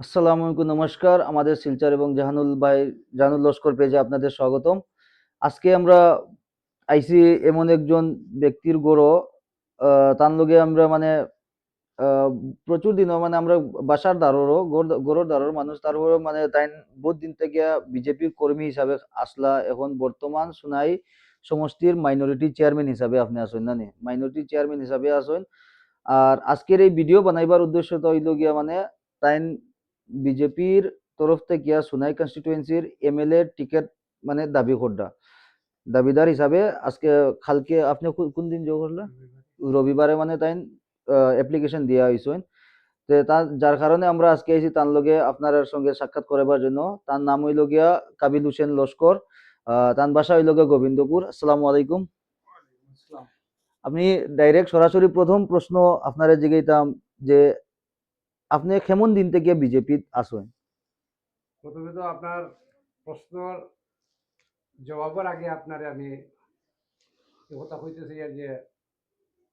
আসসালামু আলাইকুম, নমস্কার। আমাদের শিলচর এবং জাহানুল ভাই, জাহানুল লস্কর পেজে আপনাদের স্বাগতম। আজকে আমরা আইসি এমন একজন ব্যক্তির গড়ো তার লগে আমরা মানে প্রচুর দিন মানে আমরা বাসার দ্বাররও গড়ের দ্বারর মানুষ তারপরে মানে তাই বহুত দিন থেকে বিজেপির কর্মী হিসাবে আসলা। এখন বর্তমান সোনাই সমষ্টির মাইনরিটি চেয়ারম্যান হিসাবে আপনি আসেন, না নি? মাইনরিটি চেয়ারম্যান হিসাবে আসেন। আর আজকের এই ভিডিও বানাইবার উদ্দেশ্য তো হইল গিয়া মানে তাইন বিজেপির তরফ থেকে সোনাই কনস্টিটুয়েন্সির এমএলএ টিকিট মানে দাবি করডা দাবিদার হিসাবে আজকে কালকে আপনি কোন দিন যোগ করলা রবিবারে মানে তাই অ্যাপ্লিকেশন দিয়া হয়েছেন তো তার যার কারণে আমরা আজকে এসেছি তার লগে আপনার সঙ্গে সাক্ষাৎ করাবার জন্য তার নাম হইল গিয়া কাবিল হোসেন লস্কর তার বাসা হইল গিয়া গোবিন্দপুর। আসসালামু আলাইকুম। আপনি ডাইরেক্ট সরাসরি প্রথম প্রশ্ন আপনারা জিগাইতাম যে আপনি কেমন দিন থেকে বিজেপিত আসেন প্রথমে তো আপনার প্রশ্নর জবাবের আগে আপনার আমি কথা কইতেছি যে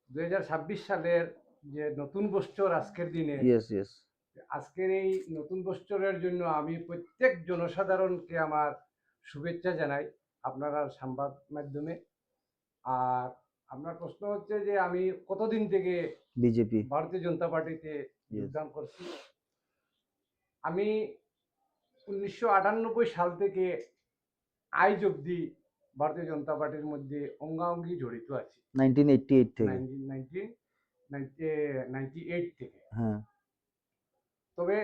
দু হাজার ছাব্বিশ সালের যে নতুন বছর আজকের দিনে আজকের এই নতুন বছরের জন্য আমি প্রত্যেক জনসাধারণকে আমার শুভেচ্ছা জানাই আপনারা সংবাদ মাধ্যমে। আর আপনার প্রশ্ন হচ্ছে যে আমি কতদিন থেকে বিজেপি। ভারতীয় জনতা পার্টিতে যোগদান করছি। আমি উনিশশো আটানব্বই সাল থেকে আজ অব্দি ভারতীয় জনতা পার্টির মধ্যে অঙ্গাঙ্গি জড়িত আছি। নাইনটিন এইটটি এইট থেকে নাইনটিন নাইনটিন নাইনটি এইট থেকে। হ্যাঁ। তবে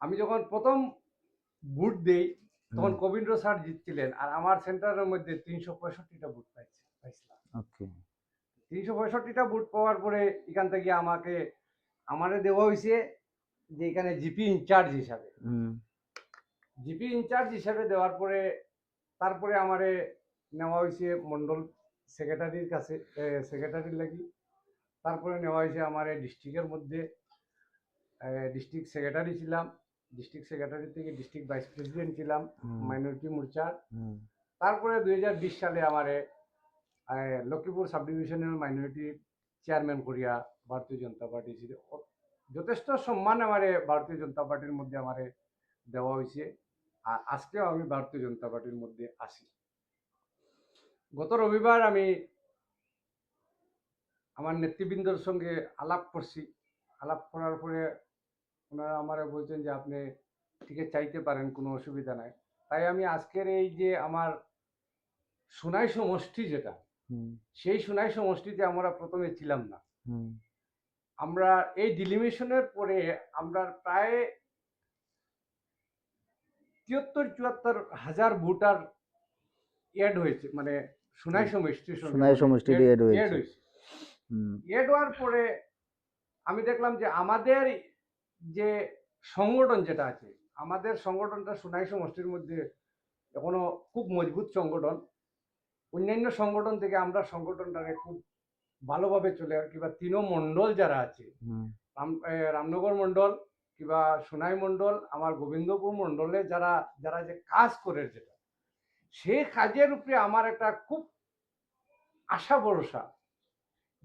আমি যখন প্রথম বুট দেই তখন কবীন্দ্র স্যার জিতছিলেন আর আমার সেন্টারের মধ্যে তিনশো পঁয়ষট্টিটা বুট পাইছে পাইছিলাম। ওকে তিনশো পঁয়ষট্টিটা বুট পাওয়ার পরে এখান থেকে আমাকে আমারে দেওয়া হয়েছে যে এখানে জিপি ইনচার্জ হিসাবে। জিপি ইনচার্জ হিসাবে দেওয়ার পরে তারপরে আমারে নেওয়া হয়েছে মন্ডল সেক্রেটারির কাছে সেক্রেটারির লাগি। তারপরে নেওয়া হয়েছে আমার ডিস্ট্রিক্টের মধ্যে ডিস্ট্রিক্ট সেক্রেটারি ছিলাম। ডিস্ট্রিক্ট সেক্রেটারি থেকে ডিস্ট্রিক্ট ভাইস প্রেসিডেন্ট ছিলাম মাইনরিটি মোর্চার তারপরে দুই হাজার বিশ সালে আমারে লক্ষ্মীপুর সাব ডিভিশনের মাইনরিটি চেয়ারম্যান করিয়া ভারতীয় জনতা পার্টি ছিল যথেষ্ট সম্মান আমার ভারতীয় জনতা পার্টির মধ্যে আমার দেওয়া হয়েছে আর আজকেও আমি ভারতীয় জনতা পার্টির মধ্যে আসি গত রবিবার আমি আমার নেতৃবৃন্দর সঙ্গে আলাপ করছি। আলাপ করার পরে ওনারা আমারে বলছেন যে আপনি টিকিট চাইতে পারেন কোনো অসুবিধা নাই। তাই আমি আজকের এই যে আমার সোনাই সমষ্টি যেটা সেই সোনাই সমষ্টিতে আমরা প্রথমে ছিলাম না। আমরা এই ডিলিমিশনের পরে আমরা প্রায় তিয়াত্তর চুয়াত্তর হাজার ভোটার এড হয়েছে মানে সোনাই সমষ্টির সঙ্গে সোনাই add- add হয়েছে। এড হওয়ার পরে আমি দেখলাম যে আমাদের যে সংগঠন যেটা আছে আমাদের সংগঠনটা সোনাই সমষ্টির মধ্যে এখনও খুব মজবুত সংগঠন। অন্যান্য সংগঠন থেকে আমরা সংগঠনটাকে খুব ভালোভাবে চলে আর কিংবা তিনো মণ্ডল যারা আছে রাম রামনগর মণ্ডল কিংবা সোনাই মণ্ডল আমার গোবিন্দপুর মণ্ডলে যারা যারা যে কাজ করে যেটা সেই কাজের উপরে আমার একটা খুব আশা ভরসা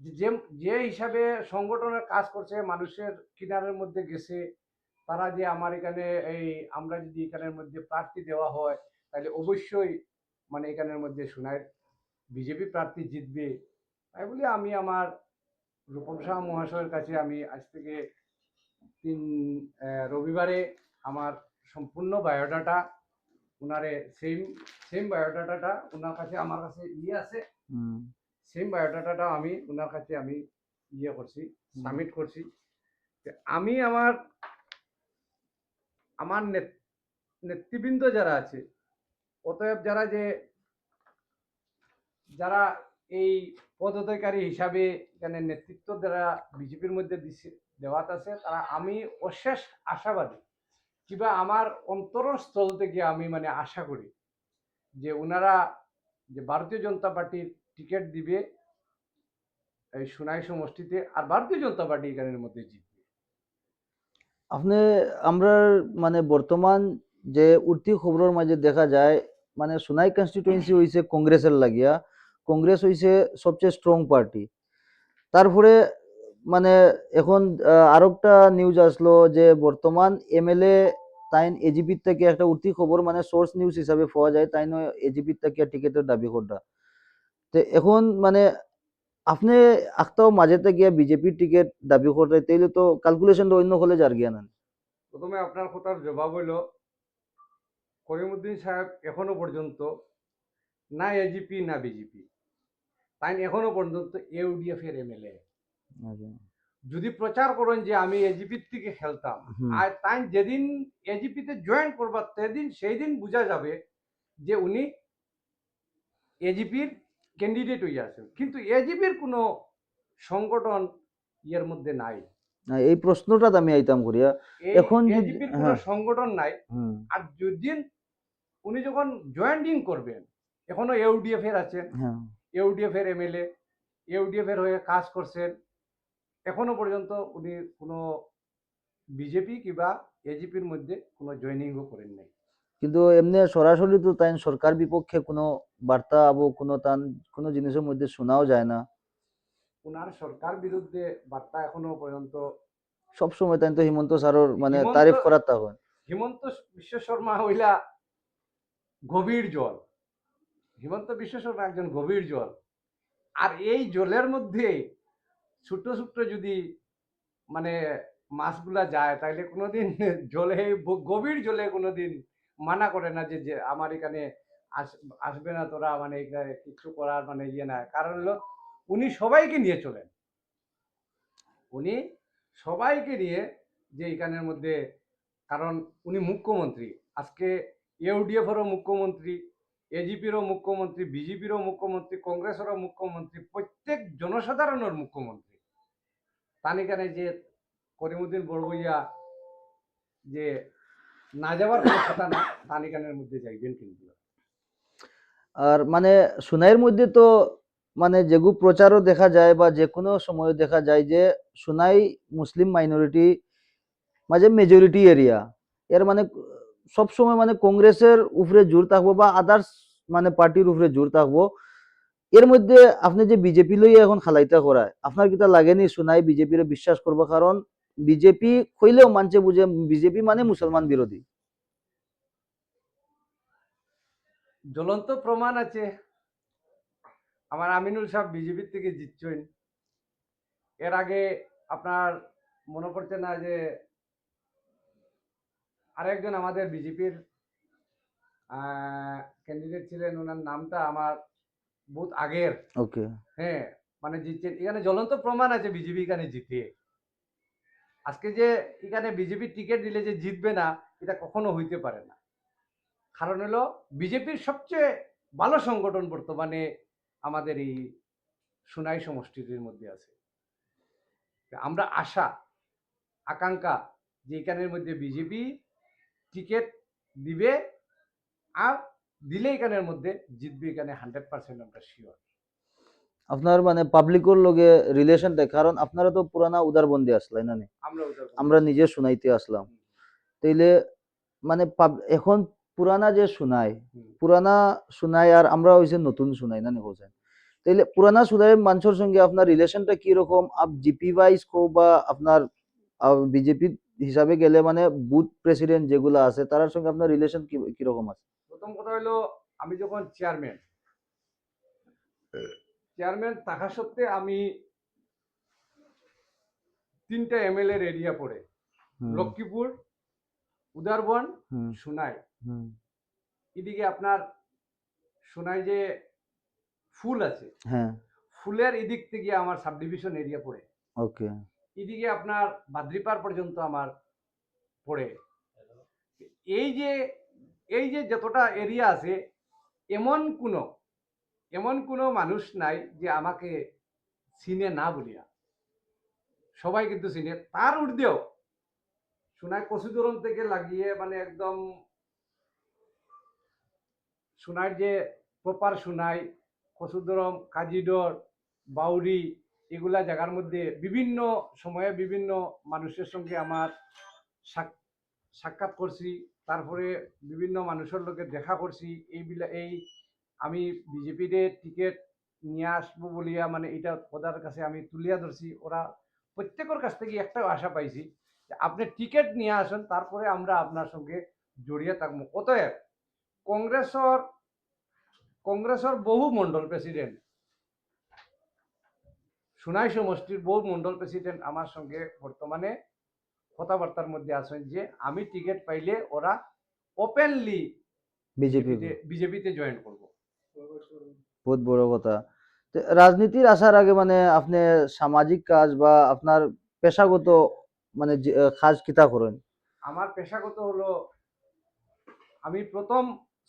যে- যে হিসাবে সংগঠনের কাজ করছে মানুষের কিনারের মধ্যে গেছে তারা যে আমার এখানে এই আমরা যদি এখানের মধ্যে প্রার্থী দেওয়া হয় তাহলে অবশ্যই মানে এখানের মধ্যে সোনাই বিজেপি প্রার্থী জিতবে। তাই বলে আমি আমার রূপম শাহ মহাশয়ের কাছে আমি আজ থেকে তিন রবিবারে আমার সম্পূর্ণ বায়োডাটা ওনারে সেম সেম বায়োডাটাটা ওনার কাছে আমার কাছে ইয়ে আছে। সেম বায়োডাটাটা আমি ওনার কাছে আমি ইয়ে করছি সাবমিট করছি। আমি আমার আমার নেত- নেতৃবৃন্দ যারা আছে অতএব যারা যে যারা এই পদত্যাগকারী হিসাবে এখানে নেতৃত্ব যারা বিজেপির মধ্যে দিছে, দেওয়াত আছে। তারা আমি অশেষ আশাবাদী কিংবা আমার অন্তরস্থল থেকে আমি মানে আশা করি যে ওনারা যে ভারতীয় জনতা পার্টির টিকিট দিবে এই সোনাই সমষ্টিতে আর ভারতীয় জনতা পার্টি এখানের মধ্যে জিতবে। আপনি, আমরা মানে বর্তমান যে উঠতি খবরের মাঝে দেখা যায় মানে সোনাই কনস্টিটুয়েন্সি হইছে কংগ্রেসের লাগিয়া। কংগ্রেস হইছে সবচেয়ে স্ট্রং পার্টি তারপরে মানে এখন আর একটা নিউজ আসলো যে, বর্তমান এমএলএ তাইন এজিপির থেকে একটা উঠতি খবর মানে সোর্স নিউজ হিসাবে পাওয়া যায় তাই নয় এজিপির থেকে টিকেটের দাবি করটা তো এখন মানে আপনি আখতাও মাঝেতে গিয়া বিজেপির টিকিট দাবি করতে তাইলে তো ক্যালকুলেশন অন্য হলে যার গিয়া না প্রথমে আপনার কথার জবাব হইল, করিমউদ্দিন সাহেব এখনও পর্যন্ত না এজিপি না বিজেপি তাই এখনও পর্যন্ত ইউডিএফ এর এমএলএ যদি প্রচার করেন যে আমি এজিপির থেকে খেলতাম আর তাই যেদিন এজিপিতে জয়েন করবার সেদিন সেই দিন বোঝা যাবে যে উনি এজিপির ক্যান্ডিডেট হয়ে আছেন। কিন্তু এজিপির কোনো সংগঠন ইয়ের মধ্যে নাই। না, এই প্রশ্নটা আমি আইতাম করিয়া। এখন এজিপির কোনো হ্যাঁ। সংগঠন নাই। আর যেদিন উনি যখন জয়েন্টিং করবেন এখনও ইউডিএফ এর আছেন হ্যাঁ। ইউডিএফ এর এমএলএ ইউডিএফ এর হয়ে কাজ করছেন। এখনও পর্যন্ত উনি কোনো বিজেপি কিংবা এজিপির মধ্যে কোনো জয়েনিংও করেন নাই। কিন্তু এমনি সরাসরি তো তাই সরকার বিপক্ষে কোনো বার্তা আবো কোনো তান কোনো জিনিসের মধ্যে শোনাও যায় না। ওনার সরকার বিরুদ্ধে বার্তা এখনও পর্যন্ত সব সময় তাই তো হিমন্ত স্যারের মানে তারিফ করার তা হয়। হিমন্ত বিশ্ব শর্মা হইলা গভীর জল। হিমন্ত বিশ্ব শর্মা একজন গভীর জল আর এই জলের মধ্যে ছোট্ট ছোট্ট যদি মানে মাছগুলা যায় তাহলে কোনোদিন জলে, গভীর জলে কোনোদিন মানা করে না যে আমার এখানে আস- আসবে না তোরা মানে এখানে কিছু করার মানে ইয়ে না কারণ হলো উনি সবাইকে নিয়ে চলেন। উনি সবাইকে নিয়ে যে এখানের মধ্যে, কারণ উনি মুখ্যমন্ত্রী। আজকে ইউডিএফেরও মুখ্যমন্ত্রী। এজিপিরও মুখ্যমন্ত্রী বিজেপিরও মুখ্যমন্ত্রী কংগ্রেসেরও মুখ্যমন্ত্রী, প্রত্যেক জনসাধারণের মুখ্যমন্ত্রী। তান এখানে যে করিমুদ্দিন বড়বইয়া যে না যাওয়ার কথা না তান এখানের মধ্যে যাইবেন কিন্তু। আর মানে সোনাইয়ের মধ্যে তো মানে যেগু প্রচারও দেখা যায় বা যে কোনো সময় দেখা যায় যে সোনাই মুসলিম মাইনরিটি মাঝে মেজরিটি এরিয়া এর মানে সব সময় মানে কংগ্রেসের উপরে জোর থাকব বা আদার্স মানে পার্টির উপরে জোর থাকব। এর মধ্যে আপনি যে বিজেপি লইয়া এখন খালাইতা করায়, আপনার কিটা লাগেনি সোনাই বিজেপির বিশ্বাস করব? কারণ বিজেপি কইলেও মানছে বুঝে বিজেপি মানে মুসলমান বিরোধী। জ্বলন্ত প্রমাণ আছে। আমার আমিনুল সাহেব বিজেপির থেকে জিতছেন। এর আগে আপনার মনে পড়ছে না যে আরেকজন আমাদের বিজেপির ক্যান্ডিডেট ছিলেন ওনার নামটা আমার বহুত আগের। ওকে। হ্যাঁ মানে জিতছেন। এখানে জ্বলন্ত প্রমাণ আছে বিজেপি এখানে জিতে আজকে যে এখানে বিজেপি টিকিট দিলে যে জিতবে না এটা কখনো হইতে পারে না। কারণ হলো বিজেপির সবচেয়ে ভালো সংগঠন বর্তমানে আমাদের এই সুনাই সমষ্টির মধ্যে আছে। আমরা আশা আকাঙ্ক্ষা যে এখানের মধ্যে বিজেপি টিকিট দিবে আর দিলে এখানের মধ্যে জিতবে এখানে হান্ড্রেড পার্সেন্ট আমরা শিওর আপনার মানে পাবলিকর লগে রিলেশন দেখ কারণ আপনারা তো পুরানা উদারবন্দি আসলাই না আমরা নিজে শুনাইতে আসলাম। তাইলে মানে এখন পুরানা যে শুনাই। পুরানা শুনাই আর আমরা হইছে নতুন শুনাই না নি হোসেন তাইলে পুরানা শুনাই মানুষের সঙ্গে আপনার রিলেশনটা কি রকম আপ জিপি ওয়াইজ কো বা আপনার বিজেপি হিসাবে গেলে মানে বুথ প্রেসিডেন্ট যেগুলো আছে তার সঙ্গে আপনার রিলেশন কি কীরকম আছে? প্রথম কথা হলো আমি যখন চেয়ারম্যান চেয়ারম্যান থাকা সত্ত্বে আমি তিনটা এমএলএর এরিয়া পড়ে। লক্ষ্মীপুর উদারবন সুনাই। এদিকে আপনার সুনাই যে ফুল আছে হ্যাঁ। ফুলের এদিক থেকে আমার সাব ডিভিশন এরিয়া পড়ে। ওকে এদিকে আপনার বাদ্রিপার পর্যন্ত আমার পড়ে। এই যে এই যে যতটা এরিয়া আছে, এমন কোনো এমন কোনো মানুষ নাই যে আমাকে চিনে না বলিয়া। সবাই কিন্তু চিনে। তার ঊর্ধ্বেও সোনাই কচুদরম থেকে লাগিয়ে মানে একদম সোনার যে প্রপার সোনাই, কচুদরম কাজিডর বাউরি এগুলা জায়গার মধ্যে বিভিন্ন সময়ে বিভিন্ন মানুষের সঙ্গে আমার সাক- সাক্ষাৎ করছি, তারপরে বিভিন্ন মানুষের লোকে দেখা করছি, এইবিলা এই আমি বিজেপিতে টিকিট নিয়ে আসব বলিয়া মানে এটা ওদের কাছে আমি তুলিয়া ধরছি। ওরা প্রত্যেকের কাছ থেকে একটা আশা পাইছি যে আপনি টিকিট নিয়ে আসুন, তারপরে আমরা আপনার সঙ্গে জড়িয়ে থাকব। অতএব কংগ্রেসর কংগ্রেসর বহু মন্ডল প্রেসিডেন্ট সুনাই সমষ্টির বহু মন্ডল প্রেসিডেন্ট আমার সঙ্গে বর্তমানে কথাবার্তার মধ্যে আছেন যে আমি টিকিট পাইলে ওরা ওপেনলি বিজেপি বিজেপিতে জয়েন করব। বহুত বড় কথা। তো রাজনীতির আসার আগে মানে আপনি সামাজিক কাজ বা আপনার পেশাগত মানে কাজ কিতা করেন? আমার পেশাগত হলো আমি প্রথম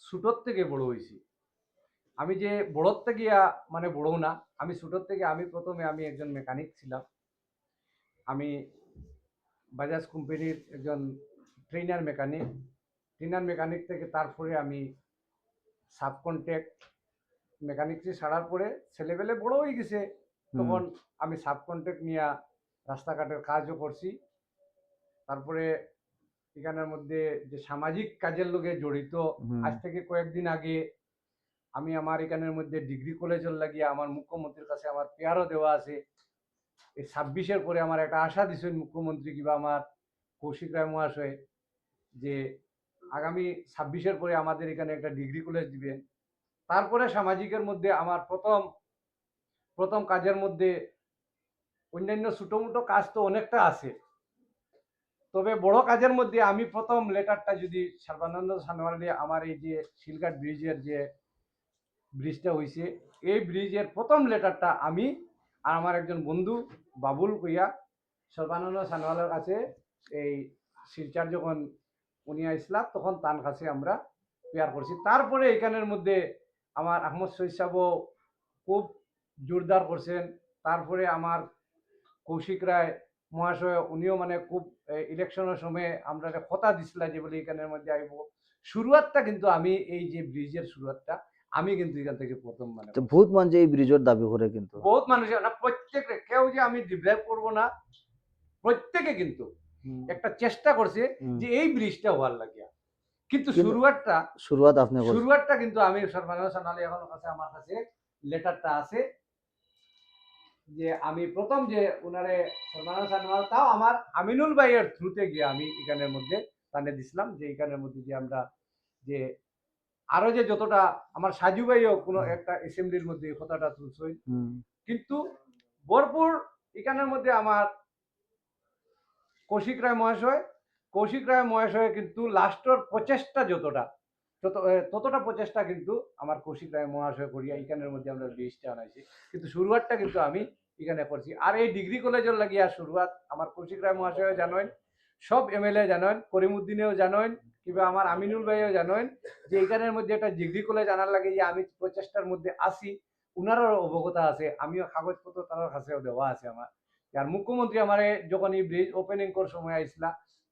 ছোটোর থেকে বড় হয়েছি। আমি যে বড়োর থেকে মানে বড়ো না আমি ছোটোর থেকে আমি প্রথমে আমি একজন মেকানিক ছিলাম। আমি বাজাজ কোম্পানির একজন ট্রেনার মেকানিক ট্রেনার মেকানিক থেকে তারপরে আমি সাবকন্ট্যাক্ট মেকানিক্সি ছাড়ার পরে ছেলেবেলে বড় হয়ে গেছে। তখন আমি সাবকন্ট্রাক্ট নিয়ে রাস্তাঘাটের কাজও করছি। তারপরে এখানের মধ্যে যে সামাজিক কাজের লোকে জড়িত আজ থেকে কয়েকদিন আগে আমি আমার এখানের মধ্যে ডিগ্রি কলেজের লাগিয়ে আমার মুখ্যমন্ত্রীর কাছে আমার পেয়ারও দেওয়া আছে। এই ছাব্বিশের পরে আমার একটা আশা দিছেন মুখ্যমন্ত্রী কিংবা আমার কৌশিক রায় মহাশয়, যে আগামী ছাব্বিশের পরে আমাদের এখানে একটা ডিগ্রি কলেজ দিবেন। তারপরে সামাজিকের মধ্যে আমার প্রথম প্রথম কাজের মধ্যে অন্যান্য ছোটো মোটো কাজ তো অনেকটা আছে। তবে বড় কাজের মধ্যে আমি প্রথম লেটারটা যদি সর্বানন্দ সানোয়ারি আমার এই যে শিলঘাট ব্রিজের যে ব্রিজটা হয়েছে এই ব্রিজের প্রথম লেটারটা আমি আর আমার একজন বন্ধু বাবুল কইয়া সর্বানন্দ সানোয়ালের কাছে এই শিলচার যখন উনি আসলাম তখন তার কাছে আমরা পেয়ার করছি। তারপরে এখানের মধ্যে আমার আহমদ শৈশাবও খুব জোরদার করছেন। তারপরে আমার কৌশিক রায় মহাশয়, উনিও মানে খুব ইলেকশনের সময় আমরা কথা দিছিলা যে বলে এখানের মধ্যে আইব। শুরুয়াতটা কিন্তু আমি এই যে ব্রিজের শুরুয়াতটা আমি কিন্তু এখান থেকে প্রথম মানে বহুত মানুষ এই ব্রিজের দাবি করে কিন্তু। বহুত মানুষ না প্রত্যেকে কেউ যে আমি ডিভেলপ করব না প্রত্যেকে কিন্তু একটা চেষ্টা করছে যে এই ব্রিজটা হওয়ার লাগিয়া। কিন্তু শুরুয়াতটা শুরুয়াত আপনি শুরুয়াতটা কিন্তু আমি সর্বানন্দ সানালি এখন কাছে আমার কাছে লেটারটা আছে যে আমি প্রথম যে উনারে সর্বানন্দ সানোয়াল তাও আমার আমিনুল ভাইয়ের থ্রুতে গিয়ে আমি এখানের মধ্যে টানে দিছিলাম যে এখানের মধ্যে যে আমরা যে আরও যে যতটা আমার সাজু ভাইও কোনো একটা অ্যাসেম্বলির মধ্যে কথাটা তুলছই কিন্তু ভরপুর এখানের মধ্যে আমার কৌশিক রায় মহাশয় কৌশিক রায় মহাশয় কিন্তু লাস্টর প্রচেষ্টা যতটা ততটা প্রচেষ্টা কিন্তু আমার কৌশিক রায় মহাশয় করিয়া এখানের মধ্যে আমরা ব্রিজটা আনাইছি। কিন্তু শুরুয়াতটা কিন্তু আমি এখানে করছি। আর এই ডিগ্রি কলেজের লাগিয়া শুরুয়াত আমার কৌশিক রায় মহাশয় জানেন সব এমএলএ জানেন করিমুদ্দিনেও জানেন কিংবা আমার আমিনুল ভাইও জানেন যে এখানের মধ্যে একটা ডিগ্রি কলেজ আনার লাগে যে আমি প্রচেষ্টার মধ্যে আসি উনারও অবগতা আছে আমিও কাগজপত্র তার কাছেও দেওয়া আছে আমার। আর মুখ্যমন্ত্রী আমার যখন এই ব্রিজ ওপেনিং করার সময় আইসলা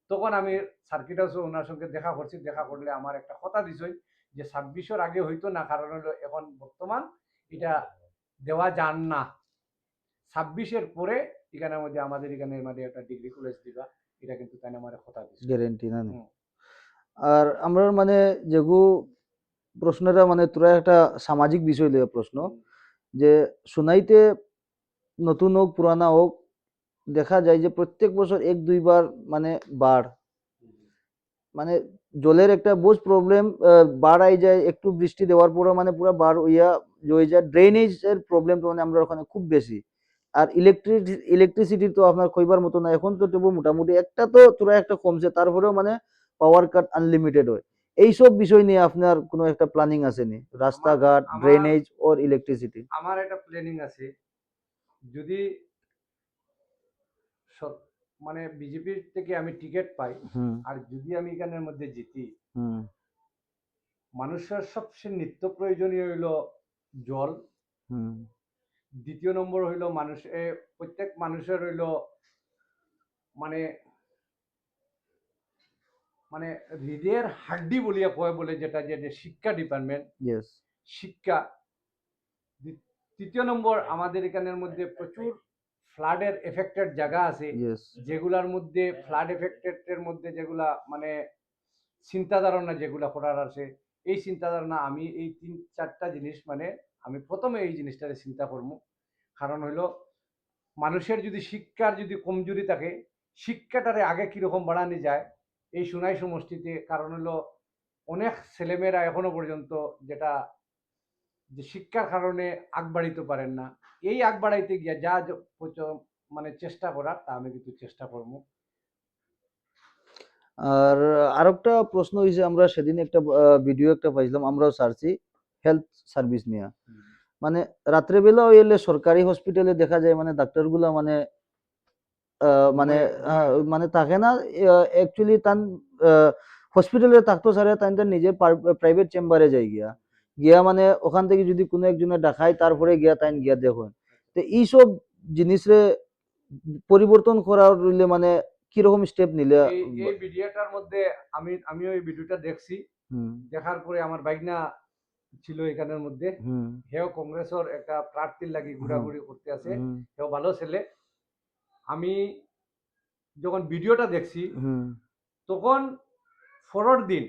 তখন আমি সার্কিট হাউসে ওনার সঙ্গে দেখা করছি দেখা করলে আমার একটা কথা দিছই যে ছাব্বিশের আগে হইতো না কারণ হলো এখন বর্তমান এটা দেওয়া যান না। ছাব্বিশের পরে এখানের মধ্যে আমাদের এখানে মানে একটা ডিগ্রি কলেজ দিবা এটা কিন্তু তাই আমার কথা দিছে। গ্যারেন্টি না। আর আমরা মানে যেগু প্রশ্নটা মানে তোরা একটা সামাজিক বিষয় লইয়া প্রশ্ন, যে সোনাইতে নতুন হোক, পুরানা হোক, দেখা যায় যে প্রত্যেক বছর এক দুইবার মানে বাড়। মানে জলের একটা বোঝ প্রবলেম বাড় আই যায়, একটু বৃষ্টি দেওয়ার পরে মানে পুরো বাড় হইয়া হয়ে যায়। ড্রেনেজ এর প্রবলেমটা মানে আমরা ওখানে খুব বেশি। আর ইলেকট্রিক ইলেকট্রিসিটির তো আপনার কইবার মতো না। এখন তো তবু মোটামুটি একটা তো তোরা একটা কমছে, তারপরেও মানে পাওয়ার কাট আনলিমিটেড হয়। এইসব বিষয় নিয়ে আপনার কোনো একটা প্ল্যানিং আছে নি? রাস্তাঘাট ড্রেনেজ ওর ইলেকট্রিসিটি আমার একটা প্ল্যানিং আছে। যদি মানে বিজেপির থেকে আমি টিকিট পাই আর যদি আমি এখানের মধ্যে জিতি হুম। মানুষের সবচেয়ে নিত্য প্রয়োজনীয় হইল জল। হুম। দ্বিতীয় নম্বর হইল মানুষ প্রত্যেক মানুষের হইল মানে মানে হৃদয়ের হাড্ডি বলিয়া কয় বলে যেটা যে শিক্ষা ডিপার্টমেন্ট শিক্ষা। তৃতীয় নম্বর আমাদের এখানের মধ্যে প্রচুর ফ্লাডের এফেক্টেড জায়গা আছে। যেগুলার মধ্যে ফ্লাড এফেক্টেড এর মধ্যে যেগুলা মানে চিন্তা ধারণা যেগুলা করার আছে এই চিন্তা ধারণা আমি এই তিন চারটা জিনিস মানে আমি প্রথমে এই জিনিসটারে চিন্তা করব। কারণ হইল মানুষের যদি শিক্ষার যদি কমজোরি থাকে শিক্ষাটারে আগে কীরকম বাড়ানো যায় এই সুনাই সমষ্টিতে কারণ হলো অনেক ছেলেমেয়েরা এখনও পর্যন্ত যেটা যে শিক্ষার কারণে আগ বাড়িতে পারেন না। এই আগ বাড়াইতে গিয়া যা মানে চেষ্টা করার তা আমি কিন্তু চেষ্টা করব। আর আরেকটা প্রশ্ন হইছে আমরা সেদিন একটা ভিডিও একটা পাইছিলাম আমরাও সারছি হেলথ সার্ভিস নিয়ে। মানে রাত্রে বেলা হইলে সরকারি হসপিটালে দেখা যায় মানে ডাক্তারগুলা মানে মানে মানে থাকে না অ্যাকচুয়ালি তান হসপিটালে থাকতো সারে তাই তার নিজের প্রাইভেট চেম্বারে যাই গিয়া। গিয়া মানে ওখান থেকে যদি কোনো একজনে দেখায় তারপরে গিয়া তাই গিয়া দেখুন। তো এইসব জিনিসরে পরিবর্তন করার হইলে মানে কীরকম স্টেপ নিলে এই ভিডিওটার মধ্যে আমি আমিও এই ভিডিওটা দেখছি। দেখার পরে আমার বাইকনা ছিল এখানের মধ্যে। হেও কংগ্রেসের একটা প্রার্থীর লাগি ঘোরাঘুরি করতে আছে। হেও ভালো ছেলে। আমি যখন ভিডিওটা দেখছি তখন ফরর দিন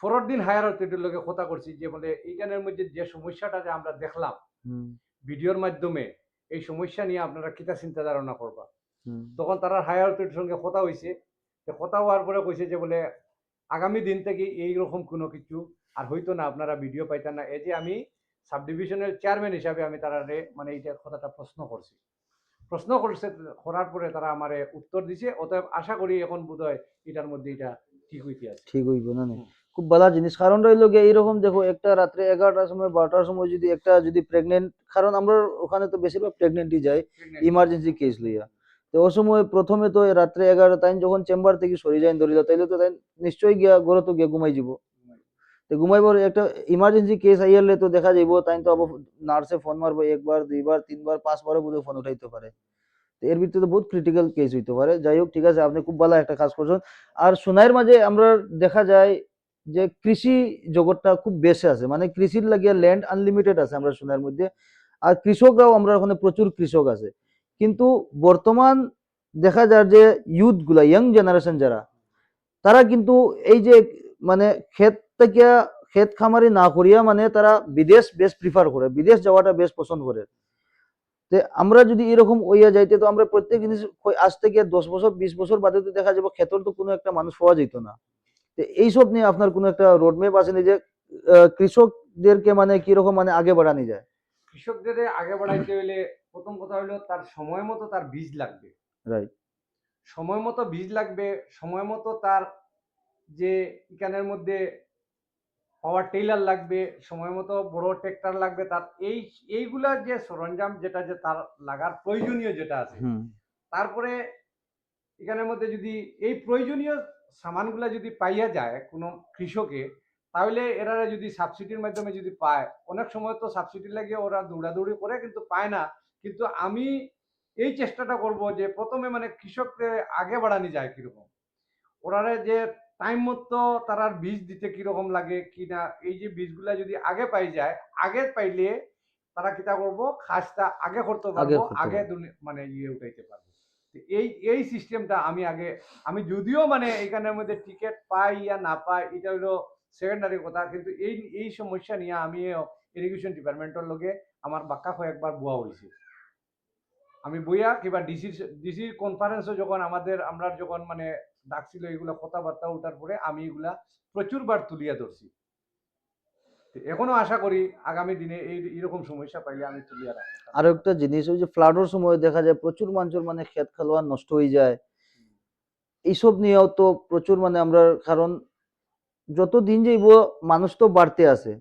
ফরর দিন হায়ার অথরিটির লোকে কথা করছি যে বলে এইখানের মধ্যে যে সমস্যাটা যে আমরা দেখলাম ভিডিওর মাধ্যমে এই সমস্যা নিয়ে আপনারা কিতা চিন্তা ধারণা করবা? তখন তারা হায়ার অথরিটির সঙ্গে কথা হয়েছে কথা হওয়ার পরে কইছে যে বলে আগামী দিন থেকে এই রকম কোনো কিছু আর হইতো না আপনারা ভিডিও পাইতেন না। এই যে আমি সাব ডিভিশনের চেয়ারম্যান হিসাবে আমি তারা মানে এইটা কথাটা প্রশ্ন করছি। প্রশ্ন করছে করার পরে তারা আমারে উত্তর দিছে। অতএব আশা করি এখন বোধ হয় এটার মধ্যে এটা ঠিক হইতে আছে। ঠিক হইব না। খুব ভালো জিনিস। কারণ রইল গিয়ে এইরকম দেখো একটা রাত্রে এগারোটার সময় বারোটার সময় যদি একটা যদি প্রেগনেন্ট কারণ আমরা ওখানে তো বেশিরভাগ প্রেগনেন্টই যাই ইমার্জেন্সি কেস লইয়া। তো ও সময় প্রথমে তো রাত্রে এগারোটা তাই যখন চেম্বার থেকে সরি যায় ধরিল তাইলে তো তাই নিশ্চয়ই গিয়া ঘরে তো গিয়া ঘুমাই যাব। ঘুমাইবার একটা ইমার্জেন্সি কেস আইয়ালে তো দেখা যাইব, তাই তো নার্সে ফোন মারবো একবার, দুইবার, তিনবার, পাঁচবারও বোধহয় ফোন উঠাইতে পারে। এর ভিতরে তো বহুত ক্রিটিক্যাল কেস হইতে পারে। যাই হোক, ঠিক আছে, আপনি খুব ভালো একটা কাজ করছেন। আর সোনাইয়ের মাঝে আমরা দেখা যায় যে কৃষি জগৎটা খুব বেশি আছে মানে কৃষির লাগিয়া ল্যান্ড আনলিমিটেড আছে আমরা সোনাইয়ের মধ্যে। আর কৃষকরাও আমরা ওখানে প্রচুর কৃষক আছে। কিন্তু বর্তমান দেখা যায় যে ইউথগুলা ইয়াং জেনারেশন যারা, তারা কিন্তু এই যে মানে ক্ষেত থেকে ক্ষেত খামারি না করিয়া মানে তারা বিদেশ বেশ প্রিফার করে বিদেশ যাওয়াটা বেশ পছন্দ করে। তে আমরা যদি এরকম ওইয়া যাইতে তো আমরা প্রত্যেক জিনিস আজ থেকে দশ বছর বিশ বছর বাদে তো দেখা যাবে ক্ষেতর তো কোনো একটা মানুষ পাওয়া যেত না। তো এইসব নিয়ে আপনার কোনো একটা রোডম্যাপ আছে যে কৃষকদেরকে মানে কীরকম মানে আগে বাড়ানো যায়? কৃষকদের আগে বাড়াইতে হলে প্রথম কথা হলো তার সময় মতো তার বীজ লাগবে। রাইট সময় মতো বীজ লাগবে সময় মতো তার যে এখানের মধ্যে পাওয়ার টেইলার লাগবে সময় মতো বড় ট্রেক্টর লাগবে তার এই এইগুলা যে সরঞ্জাম যেটা যে তার লাগার প্রয়োজনীয় যেটা আছে তারপরে এখানের মধ্যে যদি এই প্রয়োজনীয় সামানগুলা যদি পাইয়া যায় কোনো কৃষকে তাহলে এরা যদি সাবসিডির মাধ্যমে যদি পায় অনেক সময় তো সাবসিডি লাগিয়ে ওরা দৌড়াদৌড়ি করে কিন্তু পায় না কিন্তু আমি এই চেষ্টাটা করব যে প্রথমে মানে কৃষকদের আগে বাড়ানি যায় কীরকম। ওরারে যে টাইম মতো তারা বীজ দিতে কীরকম লাগে কি না? এই যে বীজগুলা যদি আগে পাই যায় আগে পাইলে তারা কিতা করব? খাসটা আগে করতে পারব আগে মানে ইয়ে উঠাইতে পারব। এই এই সিস্টেমটা আমি আগে আমি যদিও মানে এখানের মধ্যে টিকিট পাই ইয়া না পাই এটা হলো সেকেন্ডারি কথা কিন্তু এই এই সমস্যা নিয়ে আমি ইরিগেশন ডিপার্টমেন্টের লগে আমার বাক্কা কয়েকবার বুয়া হয়েছে আমি বইয়া কিবা ডিসি ডিসি কনফারেন্সে যখন আমাদের আমরা যখন মানে ডাকছিল এগুলা কথাবার্তা ওঠার পরে আমি এগুলা প্রচুরবার তুলিয়া ধরছি। এখনও আশা করি আগামী দিনে এই এরকম সমস্যা পাইলে আমি তুলিয়া রাখব। আর একটা জিনিস, ওই যে ফ্লাডের সময় দেখা যায় প্রচুর মানুষের মানে ক্ষেত খালোয়া নষ্ট হয়ে যায়। এইসব নিয়েও তো প্রচুর মানে আমরা, কারণ যত দিন যাইব মানুষ তো বাড়তে আছে।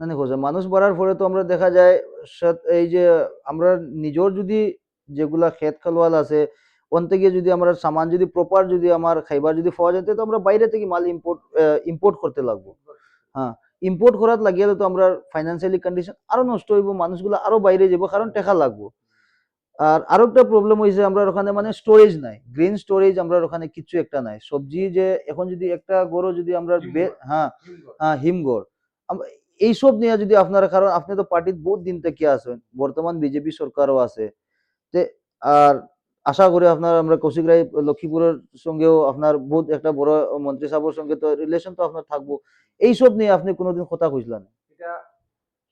মানে খোঁজা, মানুষ বাড়ার পরে তো আমরা দেখা যায় এই যে আমরা নিজের যদি যেগুলা ক্ষেত খালোয়াল আছে ওন থেকে যদি আমরা সামান যদি প্রপার যদি আমার খাইবার যদি পাওয়া যেত তো আমরা বাইরে থেকে মাল ইম্পোর্ট ইম্পোর্ট করতে লাগবো। হ্যাঁ ইম্পোর্ট করার লাগিয়ে তো আমরা ফাইন্যান্সিয়ালি কন্ডিশন আরও নষ্ট হইব মানুষগুলো আরও বাইরে যাব কারণ টাকা লাগবো। আর আরও একটা প্রবলেম হয়েছে আমরা ওখানে মানে স্টোরেজ নাই গ্রিন স্টোরেজ আমরা ওখানে কিছু একটা নাই। সবজি যে এখন যদি একটা গরু যদি আমরা হ্যাঁ হ্যাঁ আম- এইসব নিয়ে যদি আপনারা কারণ আপনি তো পার্টির বহুত দিন থেকে আছেন বর্তমান বিজেপি সরকারও আছে। তে আর আশা করি আপনার আমরা কৌশিক রায় লক্ষ্মীপুরের সঙ্গেও আপনার বহুত একটা বড় মন্ত্রী সাহেবের সঙ্গে তো রিলেশন তো আপনার থাকব। এইসব নিয়ে আপনি কোনোদিন কথা কইছিলেন? এটা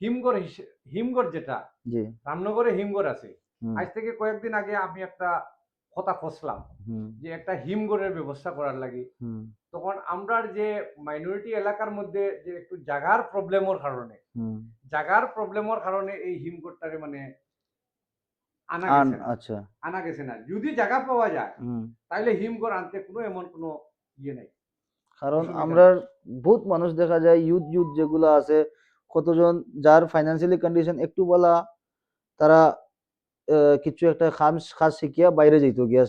হিমঘর হিসে- হিমঘর যেটা জি। রামনগরে হিমঘর আছে। আজ থেকে কয়েকদিন আগে আমি একটা কথা খসলাম যে একটা হিমঘরের ব্যবস্থা করার লাগি। তখন আমরার যে মাইনরিটি এলাকার মধ্যে যে একটু জাগার প্রবলেমের কারণে। জাগার প্রবলেমের কারণে এই হিমঘরটারে মানে আনা আন গেছে না। আচ্ছা। আনা গেছে না। যদি জায়গা পাওয়া যায় তাহলে হিমঘর আনতে কোনো এমন কোনো ইয়ে নাই। কারণ আমরা বহুত মানুষ দেখা যায় ইউথ ইউথ যেগুলো আছে কতজন যার ফাইন্যান্সিয়ালি কন্ডিশন একটু বলা তারা কিছু একটা খাম কাজ শিখিয়া বাইরে যেত গিয়া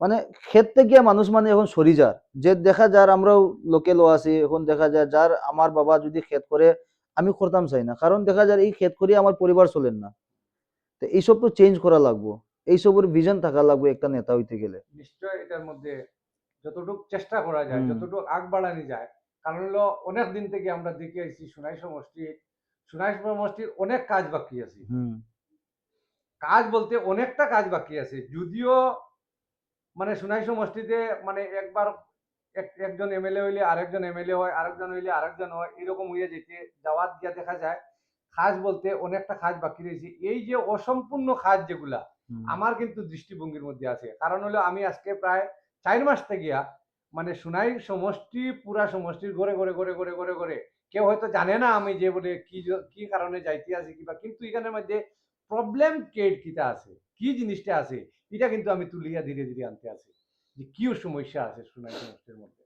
মানে ক্ষেত্রে গিয়া মানুষ মানে এখন সরি যার। যে দেখা যার আমরাও লোকেল আছি এখন দেখা যায় যার আমার বাবা যদি ক্ষেত করে আমি করতাম চাই না। কারণ দেখা যায় এই ক্ষেত করে আমার পরিবার চলেন না। তো এইসব তো চেঞ্জ করা লাগবো। এইসবের ভিজন থাকা লাগবে একটা নেতা হইতে গেলে। নিশ্চয় এটার মধ্যে যতটুকু চেষ্টা করা যায়। যতটুকু আগ বাড়ানো যায় কারণ হলো অনেক দিন থেকে আমরা দেখে আসছি সোনাই সমষ্টি সোনাই সমষ্টির অনেক কাজ বাকি আছে। কাজ বলতে অনেকটা কাজ বাকি আছে যদিও মানে সোনাই সমষ্টিতে মানে একবার এক- একজন এমএলএ হইলে আরেকজন এমএলএ হয় আরেকজন হইলে আরেকজন হয় এরকম হইয়া যেতে যাওয়ার গিয়া দেখা যায় কাজ বলতে অনেকটা কাজ বাকি রয়েছে। এই যে অসম্পূর্ণ কাজ যেগুলা আমার কিন্তু দৃষ্টিভঙ্গির মধ্যে আছে। কারণ হলো আমি আজকে প্রায় চার মাস থেকে মানে সোনাই সমষ্টি পুরা সমষ্টির ঘরে ঘরে ঘরে ঘরে ঘরে ঘরে কেউ হয়তো জানে না আমি যে বলে কি কি কারণে যাইতে আছি কিবা কিন্তু এখানের মধ্যে প্রবলেম কেট কিটা আছে কি জিনিসটা আছে এটা কিন্তু আমি তুলিয়া ধীরে ধীরে আনতে আছি যে কি সমস্যা আছে সোনাই সমষ্টির মধ্যে।